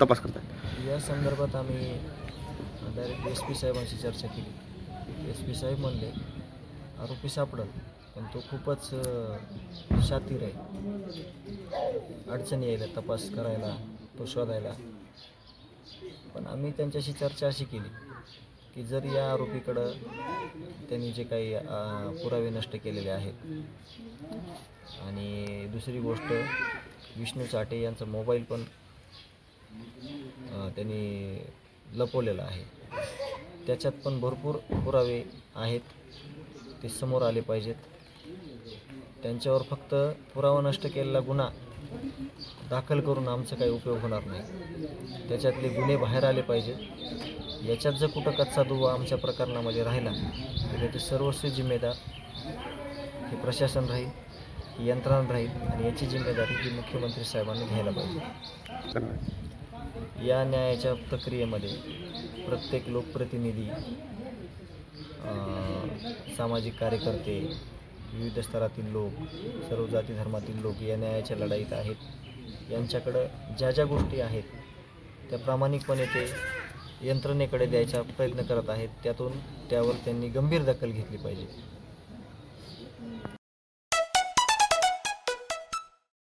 तपास करताय. या संदर्भात आम्ही डायरेक्ट एस पी साहेबांशी चर्चा केली. एस पी साहेब म्हणले आरोपी सापडल पण तो खूपच अ, शातीर आहे. अडचणी यायला तपास करायला तो शोधायला. पण आम्ही त्यांच्याशी चर्चा अशी केली की जर या आरोपीकडं त्यांनी जे काही अ, पुरावे नष्ट केलेले आहेत आणि दुसरी गोष्ट विष्णू चाटे यांचा मोबाईल पण त्यांनी लपवलेलं आहे. त्याच्यात पण भरपूर पुरावे आहेत. ते समोर आले पाहिजेत. त्यांच्यावर फक्त पुरावा नष्ट केलेला गुन्हा दाखल करून आमचा काही उपयोग होणार नाही. त्याच्यातले गुन्हे बाहेर आले पाहिजेत. याच्यात जर कुठं कच्चा दुवा आमच्या प्रकरणामध्ये राहिला तर त्याचे सर्वस्वी जिम्मेदार हे प्रशासन राहील ही यंत्रणा राहील आणि याची जिम्मेदारी ही मुख्यमंत्री साहेबांनी घ्यायला पाहिजे. या न्यायाच्या प्रक्रियेमध्ये प्रत्येक लोकप्रतिनिधी सामाजिक कार्यकर्ते विविध स्तरातील लोक सर्व जाती धर्मातील लोक या न्यायाच्या लढाईत आहेत. यांच्याकडं ज्या ज्या गोष्टी आहेत त्या प्रामाणिकपणे ते यंत्रणेकडे द्यायचा प्रयत्न करत आहेत. त्यातून त्यावर त्यांनी गंभीर दखल घेतली पाहिजे.